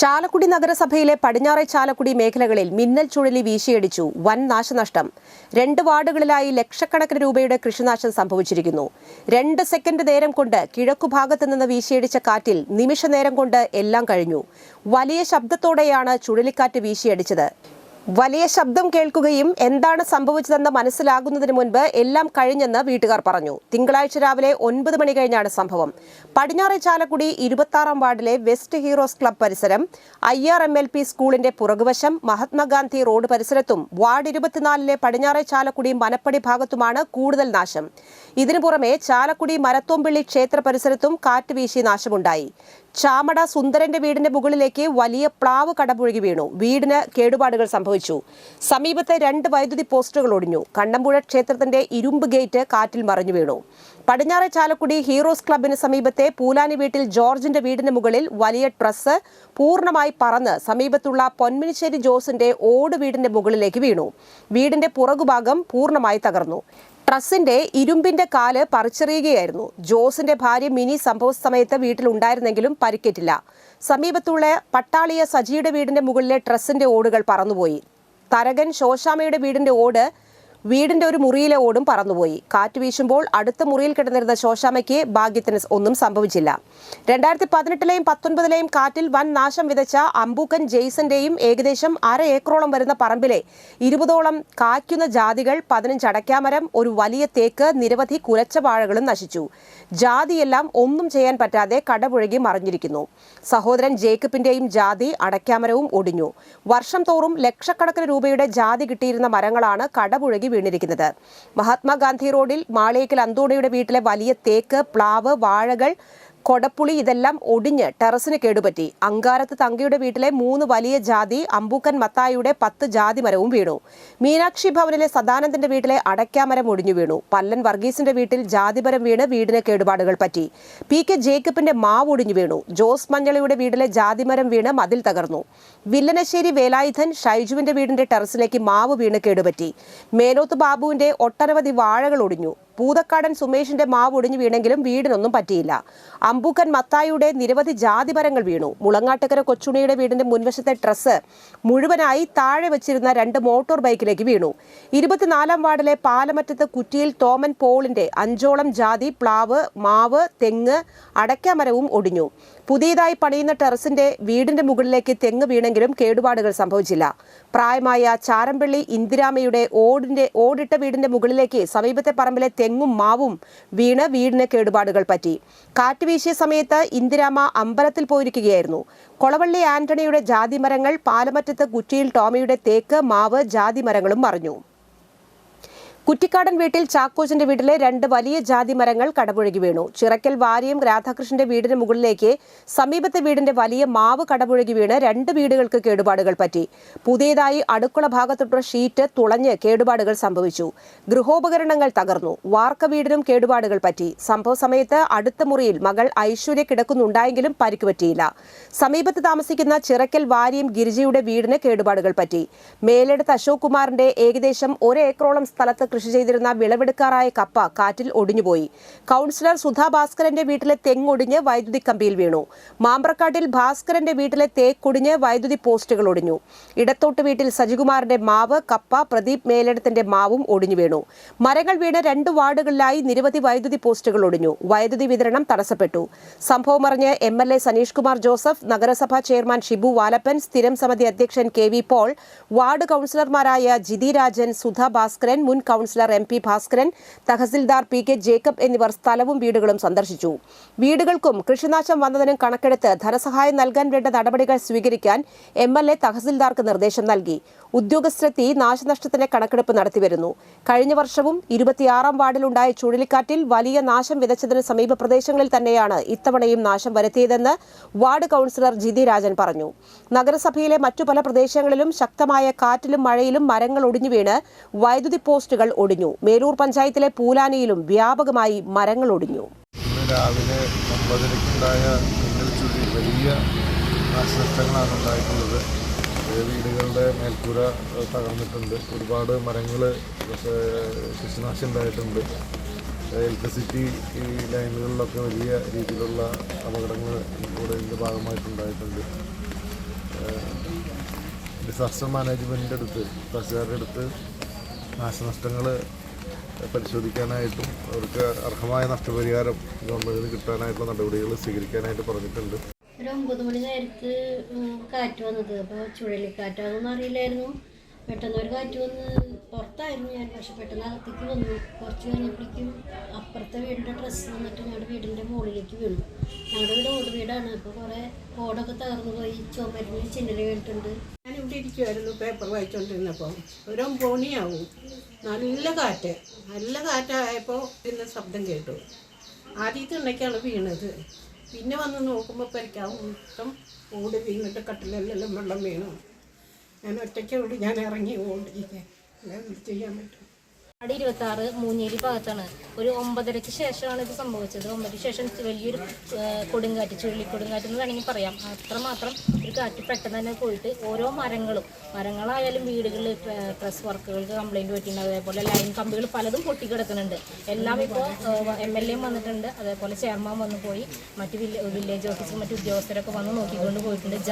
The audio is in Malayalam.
ചാലക്കുടി നഗരസഭയിലെ പടിഞ്ഞാറെ ചാലക്കുടി മേഖലകളിൽ മിന്നൽ ചുഴലി വീശിയടിച്ചു. വൻ നാശനഷ്ടം. രണ്ട് വാർഡുകളിലായി ലക്ഷക്കണക്കിന് രൂപയുടെ കൃഷിനാശം സംഭവിച്ചിരിക്കുന്നു. രണ്ട് സെക്കൻഡ് നേരം കൊണ്ട് കിഴക്കുഭാഗത്ത് നിന്ന് വീശിയടിച്ച കാറ്റിൽ നിമിഷ നേരം കൊണ്ട് എല്ലാം കഴിഞ്ഞു. വലിയ ശബ്ദത്തോടെയാണ് ചുഴലിക്കാറ്റ് വീശിയടിച്ചത്. വലിയ ശബ്ദം കേൾക്കുകയും എന്താണ് സംഭവിച്ചതെന്ന് മനസ്സിലാകുന്നതിന് മുൻപ് എല്ലാം കഴിഞ്ഞെന്ന് വീട്ടുകാർ പറഞ്ഞു. തിങ്കളാഴ്ച രാവിലെ ഒൻപത് മണി കഴിഞ്ഞാണ് സംഭവം. പടിഞ്ഞാറെ ചാലക്കുടി ഇരുപത്താറാം വാർഡിലെ വെസ്റ്റ് ഹീറോസ് ക്ലബ് പരിസരം I R M L P സ്കൂളിന്റെ പുറകുവശം മഹാത്മാഗാന്ധി റോഡ് പരിസരത്തും വാർഡ് ഇരുപത്തിനാലിലെ പടിഞ്ഞാറെ ചാലക്കുടി മനപ്പടി ഭാഗത്തുമാണ് കൂടുതൽ നാശം. ഇതിനു പുറമെ ചാലക്കുടി മരത്തോമ്പിള്ളി ക്ഷേത്ര പരിസരത്തും കാറ്റ് വീശി നാശമുണ്ടായി. ചാമട സുന്ദരന്റെ വീടിന്റെ മുകളിലേക്ക് വലിയ പ്ലാവ് കടപുഴകി വീണു. വീടിന് കേടുപാടുകൾ സംഭവിച്ചു. സമീപത്തെ രണ്ട് വൈദ്യുതി പോസ്റ്ററുകൾ ഒടിഞ്ഞു. കണ്ണമ്പുഴ ക്ഷേത്രത്തിന്റെ ഇരുമ്പ് ഗേറ്റ് കാറ്റിൽ മറിഞ്ഞു വീണു. പടിഞ്ഞാറെ ചാലക്കുടി ഹീറോസ് ക്ലബിന് സമീപത്തെ പൂലാനി വീട്ടിൽ ജോർജിന്റെ വീടിന് മുകളിൽ വലിയ ട്രസ് പൂർണമായി പറന്ന് സമീപത്തുള്ള പൊന്മിനിശ്ശേരി ജോസിന്റെ ഓട് വീടിന്റെ മുകളിലേക്ക് വീണു. വീടിന്റെ പുറകുഭാഗം പൂർണമായി തകർന്നു. ട്രസ്സിന്റെ ഇരുമ്പിന്റെ കാൽ പറിച്ചെറിയുകയായിരുന്നു. ജോസിന്റെ ഭാര്യ മിനി സംഭവ സമയത്ത് വീട്ടിലുണ്ടായിരുന്നെങ്കിലും പരിക്കേറ്റില്ല. സമീപത്തുള്ള പട്ടാളിയ സജിയുടെ വീടിന്റെ മുകളിലെ ട്രസ്സിന്റെ ഓടുകൾ പറന്നുപോയി. തരകൻ ശോശാമയുടെ വീടിന്റെ ഓട് വീടിന്റെ ഒരു മുറിയിലെ ഓടും പറന്നുപോയി. കാറ്റ് വീശുമ്പോൾ അടുത്ത മുറിയിൽ കിടന്നിരുന്ന ശോശാമയ്ക്ക് ഭാഗ്യത്തിന് ഒന്നും സംഭവിച്ചില്ല. രണ്ടായിരത്തി പതിനെട്ടിലെയും പത്തൊൻപതിലെയും കാറ്റിൽ വൻ നാശം വിതച്ച അമ്പൂക്കൻ ജെയ്സന്റെയും ഏകദേശം അര ഏക്കറോളം വരുന്ന പറമ്പിലെ ഇരുപതോളം കായ്ക്കുന്ന ജാതികൾ പതിനഞ്ച് അടയ്ക്കാമരം ഒരു വലിയ തേക്ക് നിരവധി കുലച്ച വാഴകളും നശിച്ചു. ജാതിയെല്ലാം ഒന്നും ചെയ്യാൻ പറ്റാതെ കടപുഴകി മറിഞ്ഞിരിക്കുന്നു. സഹോദരൻ ജേക്കബിന്റെയും ജാതി അടയ്ക്കാമരവും ഒടിഞ്ഞു. വർഷം തോറും ലക്ഷക്കണക്കിന് രൂപയുടെ ജാതി കിട്ടിയിരുന്ന മരങ്ങളാണ് കടപുഴകി വീണിരിക്കുന്നത്. മഹാത്മാഗാന്ധി റോഡിൽ മാളേക്കൽ അന്തോണിയുടെ വീട്ടിലെ വലിയ തേക്ക് പ്ലാവ് വാഴകൾ കൊടപ്പുളി ഇതെല്ലാം ഒടിഞ്ഞ് ടെറസിന് കേടുപറ്റി. അങ്കാരത്ത് തങ്കയുടെ വീട്ടിലെ മൂന്ന് വലിയ ജാതി അമ്പൂക്കൻ മത്തായിയുടെ പത്ത് ജാതി മരവും വീണു. മീനാക്ഷി ഭവനിലെ സദാനന്ദന്റെ വീട്ടിലെ അടയ്ക്കാമരം ഒടിഞ്ഞു വീണു. പല്ലൻ വർഗീസിന്റെ വീട്ടിൽ ജാതിമരം വീണ് വീടിന് കേടുപാടുകൾ പറ്റി. പി കെ ജേക്കബിന്റെ മാവ് ഒടിഞ്ഞു വീണു. ജോസ് മഞ്ഞളിയുടെ വീട്ടിലെ ജാതിമരം വീണ് മതിൽ തകർന്നു. വില്ലനശ്ശേരി വേലായുധൻ ഷൈജുവിന്റെ വീടിന്റെ ടെറസിലേക്ക് മാവ് വീണ് കേടുപറ്റി. മേനോത്ത് ബാബുവിന്റെ ഒട്ടനവധി വാഴകൾ ഒടിഞ്ഞു. പൂതക്കാടൻ സുമേഷിന്റെ മാവ് ഒടിഞ്ഞു വീണെങ്കിലും വീടിനൊന്നും പറ്റിയില്ല. അമ്പൂക്കൻ മത്തായിയുടെ നിരവധി ജാതി ജാതിമരങ്ങൾ വീണു. മുളങ്ങാട്ടുകര കൊച്ചുണിയുടെ വീടിന്റെ മുൻവശത്തെ ഡ്രസ് മുഴുവനായി താഴെ വെച്ചിരുന്ന രണ്ട് മോട്ടോർ ബൈക്കിലേക്ക് വീണു. ഇരുപത്തിനാലാം വാർഡിലെ പാലമറ്റത്ത് കുറ്റിയിൽ തോമൻ പോളിന്റെ അഞ്ചോളം ജാതി പ്ലാവ് മാവ് തെങ്ങ് അടയ്ക്കാമരവും ഒടിഞ്ഞു. പുതിയതായി പണിയുന്ന ടെറസിന്റെ വീടിന്റെ മുകളിലേക്ക് തെങ്ങ് വീണെങ്കിലും കേടുപാടുകൾ സംഭവിച്ചില്ല. പ്രായമായ ചാരമ്പള്ളി ഇന്ദിരാമയുടെ ഓടിന്റെ ഓടിട്ട വീടിന്റെ മുകളിലേക്ക് സമീപത്തെ പറമ്പിലെ തെങ്ങും മാവും വീണ് വീടിന് കേടുപാടുകൾ പറ്റി. കാറ്റ് വീശിയ സമയത്ത് ഇന്ദിരാമ അമ്പലത്തിൽ പോയിരിക്കുകയായിരുന്നു. കൊളവള്ളി ആന്റണിയുടെ ജാതിമരങ്ങൾ പാലമറ്റത്ത് കുറ്റിയിൽ ടോമിയുടെ തേക്ക് മാവ് ജാതിമരങ്ങളും മറിഞ്ഞു. കുറ്റിക്കാടൻ വീട്ടിൽ ചാക്കോച്ചന്റെ വീട്ടിലെ രണ്ട് വലിയ ജാതി മരങ്ങൾ കടപുഴകി വീണു. ചിറക്കൽ വാര്യം രാധാകൃഷ്ണന്റെ വീടിന് മുകളിലേക്ക് സമീപത്തെ വീടിന്റെ വലിയ മാവ് കടപുഴകി വീണ് രണ്ട് വീടുകൾക്ക് കേടുപാടുകൾ പറ്റി. പുതിയതായി അടുക്കള ഭാഗത്തുള്ള ഷീറ്റ് തുളഞ്ഞ് കേടുപാടുകൾ സംഭവിച്ചു. ഗൃഹോപകരണങ്ങൾ തകർന്നു. വാർക്ക വീടിനും കേടുപാടുകൾ പറ്റി. സംഭവ സമയത്ത് അടുത്ത മുറിയിൽ മകൾ ഐശ്വര്യ കിടക്കുന്നുണ്ടായെങ്കിലും പരിക്ക് പറ്റിയില്ല. സമീപത്ത് താമസിക്കുന്ന ചിറക്കൽ വാര്യം ഗിരിജയുടെ വീടിന് കേടുപാടുകൾ പറ്റി. മേലെടുത്ത് അശോക് കുമാറിന്റെ ഏകദേശം ഒരു ഏക്കറോളം സ്ഥലത്ത് കൃഷി ചെയ്തിരുന്ന വിളവെടുക്കാറായ കപ്പ കാറ്റിൽ ഒടിഞ്ഞുപോയി. കൌൺസിലർ സുധാ ഭാസ്കരന്റെ വീട്ടിലെ തെങ്ങൊടിഞ്ഞ് വൈദ്യുതി കമ്പിയിൽ വീണു. മാമ്പ്രക്കാട്ടിൽ ഭാസ്കരന്റെ വീട്ടിലെ തേക്കൊടിഞ്ഞ് വൈദ്യുതി പോസ്റ്റുകൾ ഒടിഞ്ഞു. ഇടത്തോട്ട് വീട്ടിൽ സജികുമാറിന്റെ മാവ് കപ്പ പ്രദീപ് മേലിടത്തിന്റെ മാവും ഒടിഞ്ഞു വീണു. മരങ്ങൾ വീണ് രണ്ട് വാർഡുകളിലായി നിരവധി വൈദ്യുതി പോസ്റ്റുകൾ ഒടിഞ്ഞു. വൈദ്യുതി വിതരണം തടസ്സപ്പെട്ടു. സംഭവം അറിഞ്ഞ് M L A Saneesh Kumar Joseph നഗരസഭാ ചെയർമാൻ ഷിബു വാലപ്പൻ സ്ഥിരം സമിതി അധ്യക്ഷൻ കെ വി പോൾ വാർഡ് കൌൺസിലർമാരായ ജിതി രാജൻ സുധാ ഭാസ്കരൻ മുൻ councillor M P Bhaskaran tahsildar P K Jacob എന്നിവർ സ്ഥലവും വീടുകളും സന്ദർശിച്ചു. വീടുകൾക്കും കൃഷിനാശം വന്നതിനും കണക്കെടുത്ത് ധനസഹായം നൽകാൻ വേണ്ട നടപടികൾ സ്വീകരിക്കാൻ എം എൽ എ തഹസിൽദാർക്ക് നിർദ്ദേശം നൽകി. ഉദ്യോഗസ്ഥരെത്തി നാശനഷ്ടത്തിന്റെ കണക്കെടുപ്പ് നടത്തിവരുന്നു. കഴിഞ്ഞ വർഷവും ഇരുപത്തിയാറാം വാർഡിലുണ്ടായ ചുഴലിക്കാറ്റിൽ വലിയ നാശം വിതച്ചതിന് സമീപ പ്രദേശങ്ങളിൽ തന്നെയാണ് ഇത്തവണയും നാശം വരുത്തിയതെന്ന് വാർഡ് കൌൺസിലർ ജിതി രാജൻ പറഞ്ഞു. നഗരസഭയിലെ മറ്റു പല പ്രദേശങ്ങളിലും ശക്തമായ കാറ്റിലും മഴയിലും മരങ്ങൾ ഒടിഞ്ഞു വീണ് വൈദ്യുതി പോസ്റ്റുകൾ ഒടിഞ്ഞു. മേലൂർ പഞ്ചായത്തിലെ പൂലാനിയിലും വ്യാപകമായി മരങ്ങൾ ഒടിഞ്ഞു. രാവിലെ ഒമ്പതരയ്ക്കുണ്ടായ ചുഴി വലിയ നാശനഷ്ടങ്ങളാണ് ഉണ്ടായിട്ടുള്ളത്. വീടുകളുടെ മേൽക്കൂര തകർന്നിട്ടുണ്ട്. ഒരുപാട് മരങ്ങൾ കൃഷിനാശം ഉണ്ടായിട്ടുണ്ട്. ഇലക്ട്രിസിറ്റി ഈ ലൈനുകളിലൊക്കെ വലിയ രീതിയിലുള്ള അപകടങ്ങൾ ഇവിടെ ഇതിന്റെ ഭാഗമായിട്ടുണ്ടായിട്ടുണ്ട് ഡിസാസ്റ്റർ മാനേജ്മെന്റിന്റെ അടുത്ത് കർഷകരുടെ അടുത്ത് നാശനഷ്ടങ്ങൾ പരിശോധിക്കാനായിട്ടും അവർക്ക് അർഹമായ നഷ്ടപരിഹാരം ഗവൺമെന്റിന് കിട്ടാനായിട്ടുള്ള നടപടികൾ സ്വീകരിക്കാനായിട്ട് പറഞ്ഞിട്ടുണ്ട്. ഒരു ഒമ്പത് മണി നേരത്ത് കാറ്റ് വന്നത്. അപ്പോൾ ചുഴലിക്കാറ്റാണെന്ന് അറിയില്ലായിരുന്നു. പെട്ടെന്ന് ഒരു കാറ്റ് വന്ന് പുറത്തായിരുന്നു ഞാൻ. പക്ഷെ പെട്ടെന്ന് അകത്തേക്ക് വന്നു. കുറച്ച് കഴിഞ്ഞപ്പോഴേക്കും അപ്പുറത്തെ വീടിന്റെ ഡ്രസ്സ് വന്നിട്ട് ഞങ്ങളുടെ വീടിന്റെ മുകളിലേക്ക് വീണു. ഞങ്ങളുടെ വീട് ഓട് വീടാണ് അപ്പോൾ കുറേ ഓടൊക്കെ തകർന്നു പോയി. ചുമരിന് ചിന്നൽ വീണിട്ടുണ്ട് ഇരിക്കുമായിരുന്നു പേപ്പർ വായിച്ചുകൊണ്ടിരുന്നപ്പോൾ ഒരു പോണിയാവും. നല്ല കാറ്റ്. നല്ല കാറ്റായപ്പോൾ പിന്നെ ശബ്ദം കേട്ടു. ആദ്യത്തെ ഉണ്ടൊക്കെയാണ് വീണത്. പിന്നെ വന്ന് നോക്കുമ്പോൾ പരിക്കാവും മൊത്തം ഓട് വീണിട്ട് കട്ടിലെല്ലാം വെള്ളം വീണു. ഞാൻ ഒറ്റയ്ക്ക് ഓടി ഞാൻ ഇറങ്ങി ഓടിക്കാൻ ഞാൻ ചെയ്യാൻ പറ്റും അവിടെ ഇരുപത്തി ആറ് മൂഞ്ഞേരി ഭാഗത്താണ്. ഒരു ഒമ്പതരയ്ക്ക് ശേഷമാണ് ഇത് സംഭവിച്ചത്. ഒമ്പതരയ്ക്ക് ശേഷം വലിയൊരു കൊടുങ്കാറ്റ് ചുഴലിക്കൊടുങ്കാറ്റ് എന്ന് വേണമെങ്കിൽ പറയാം. അത്രമാത്രം ഒരു കാറ്റ് പെട്ടെന്ന് തന്നെ പോയിട്ട് ഓരോ മരങ്ങളും മരങ്ങളായാലും വീടുകളിൽ പ്രസ് വർക്കുകൾക്ക് കംപ്ലൈന്റ് പറ്റിയിട്ടുണ്ട്. അതേപോലെ ലൈൻ കമ്പികൾ പലതും പൊട്ടിക്കിടക്കുന്നുണ്ട്. എല്ലാം ഇപ്പോൾ എം എൽ എയും വന്നിട്ടുണ്ട്. അതേപോലെ ചെയർമാൻ വന്നു പോയി. മറ്റ് വില്ലേജ് ഓഫീസർ മറ്റു ഉദ്യോഗസ്ഥരൊക്കെ വന്ന് നോക്കിക്കൊണ്ട് പോയിട്ടുണ്ട്.